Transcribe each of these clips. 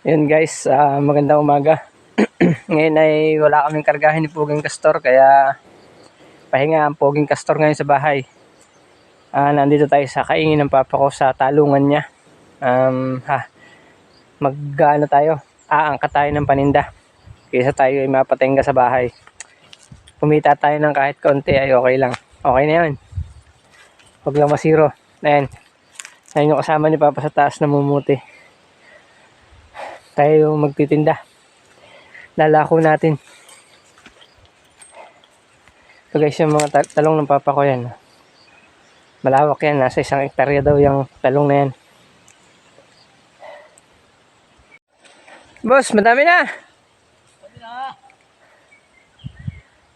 Yun guys, ah, magandang umaga. ngayon ay wala kaming kargahin ni Puging Castor kaya pahinga ang Puging Castor ngayon sa bahay. Ah, nandito tayo sa kaingin ng papa ko sa talungan niya. Um, ha, mag ano tayo, aangkat tayo ng paninda. Kaysa tayo ay mapatingga sa bahay. Kumita tayo ng kahit konti ay okay lang. Okay na yun. Huwag lang masiro. Ayan. Ayun yung kasama ni Papa sa taas na mumuti tayo magtitinda. Lalako natin. So guys, yung mga ta- talong ng papa ko yan. Malawak yan. Nasa isang ektarya daw yung talong na yan. Boss, madami na.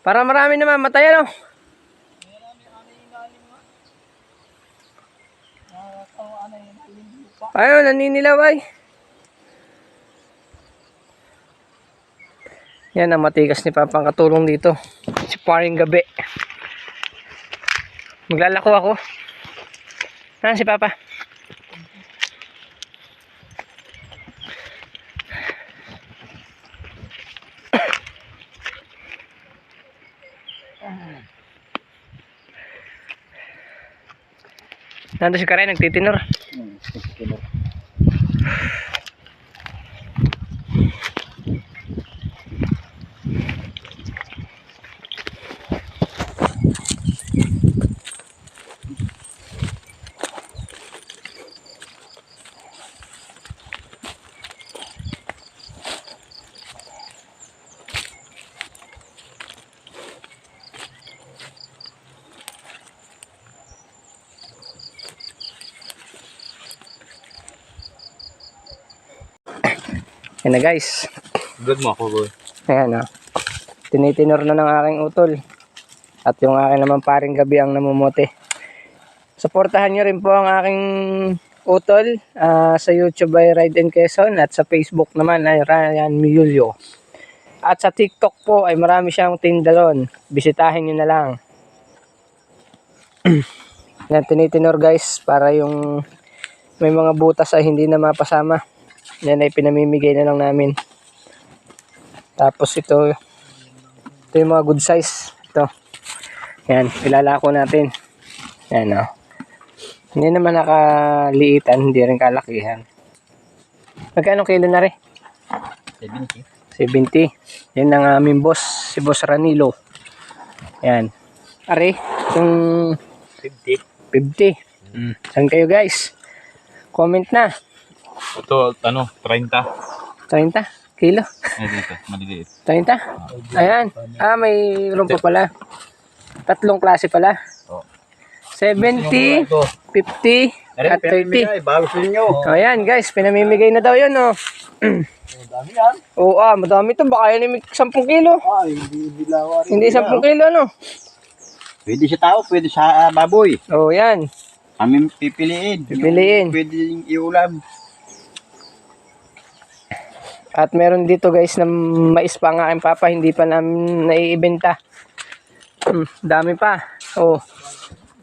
Para marami naman matay ano. Ayun, naninilaw Yan ang matigas ni Papa ang katulong dito. Si paring gabi. Maglalako ako. Ano si Papa? Nandun si Karay, nagtitinor. Yan na guys. Vlog mo ako, boy. Ayan o. Tinitinor na ng aking utol. At yung aking naman paring gabi ang namumuti. Suportahan nyo rin po ang aking utol ah, sa YouTube ay Ride and Quezon at sa Facebook naman ay Ryan Miulio. At sa TikTok po ay marami siyang tindalon. Bisitahin nyo na lang. Yan, tinitinor guys para yung may mga butas ay hindi na mapasama. Yan ay pinamimigay na lang namin. Tapos ito, ito yung mga good size. Ito. Yan, ilalako natin. Yan o. Hindi naman nakaliitan, hindi rin kalakihan. Magkano kilo na rin? 70. 70. Yan ang aming boss, si Boss Ranilo. Yan. Are, yung 50. 50. Mm. Saan kayo guys? Comment na. Ito, ano, 30. 30 kilo. Ay, dito, maliliit. 30? Ayan. Ah, may room pa pala. Tatlong klase pala. Oh. 70, 50, at 30. bago sa inyo. O yan guys, pinamimigay na daw yun oh. Dami yan. Oo ah, madami to. Baka yan may 10 kilo. Ay, hindi bilawa Hindi 10 kilo ano. Pwede sa tao, pwede sa ah, baboy. Oo yan. Kami pipiliin. Pipiliin. Yung Pwede iulam. At meron dito guys na mais pa ang aking papa. Hindi pa namin naiibenta. Hmm, dami pa. Oh.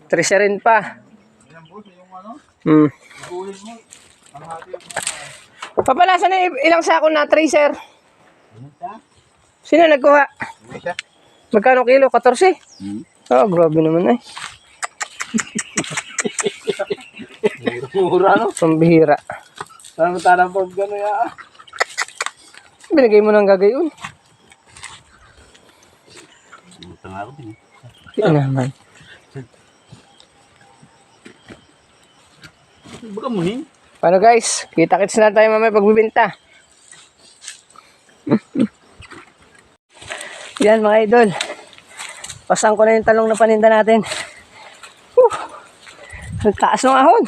Treasurin pa. Hmm. Papalasan na ilang sako na tracer. Sino nagkuha? Magkano kilo? 14? Hmm. Oh, grabe naman eh. Mura, no? Pambihira. Saan mo tanang pag gano'n ya? Binigay mo ng gagayon. Utang ako din. Yan naman. Baga mo hin. Paano guys? Kita-kits na tayo mamaya pagbibenta. Yan mga idol. Pasang ko na yung talong na paninda natin. Whew. Ang taas ng ahon.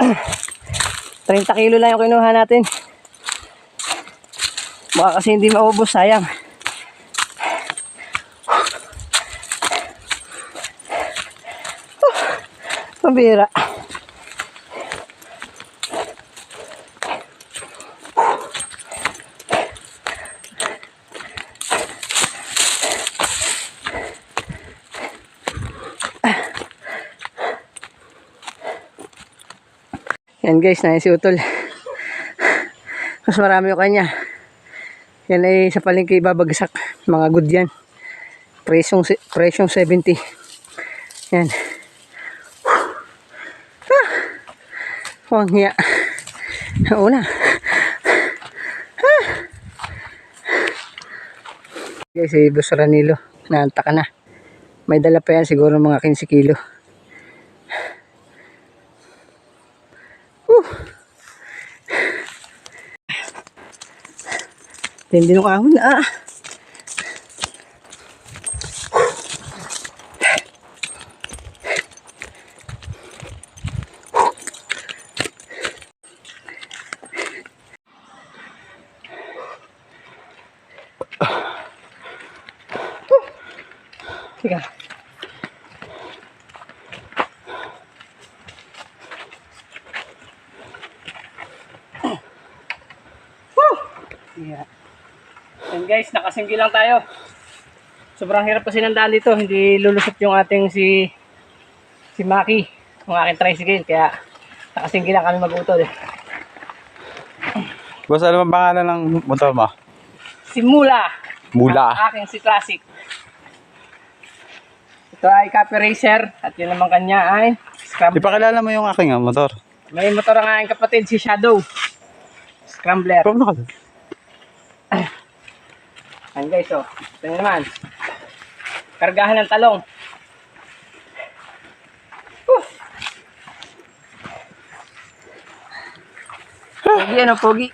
30 kilo lang yung kinuha natin. Baka kasi hindi maubos, sayang. Pambira. Yan guys, na si Utol. Mas marami yung kanya. Yan ay sa palengke babagsak. Mga good yan. Presyong, presyong 70. Yan. Ah! Huwag hiya. Una. Ah! Guys, si Boss Ranilo. Naanta ka na. May dala pa yan siguro mga 15 kilo. Whew. Tindi nung ahon ah. Teka. Yeah. Guys, nakasinggi lang tayo. Sobrang hirap kasi nandaan dito. Hindi lulusot yung ating si si Maki, yung aking tricycle. Kaya nakasinggi lang kami mag-utol. Boss, ano bang pangalan ng motor mo? Si Mula. Mula. Ang aking si Classic. Ito ay Copy Racer. At yun naman kanya ay Scrambler. Ipakilala mo yung aking ah, motor. May motor ang aking kapatid si Shadow. Scrambler. Paano ka? Ayan guys, oh. Ito naman. Kargahan ng talong. Whew. Pogi ano, pogi.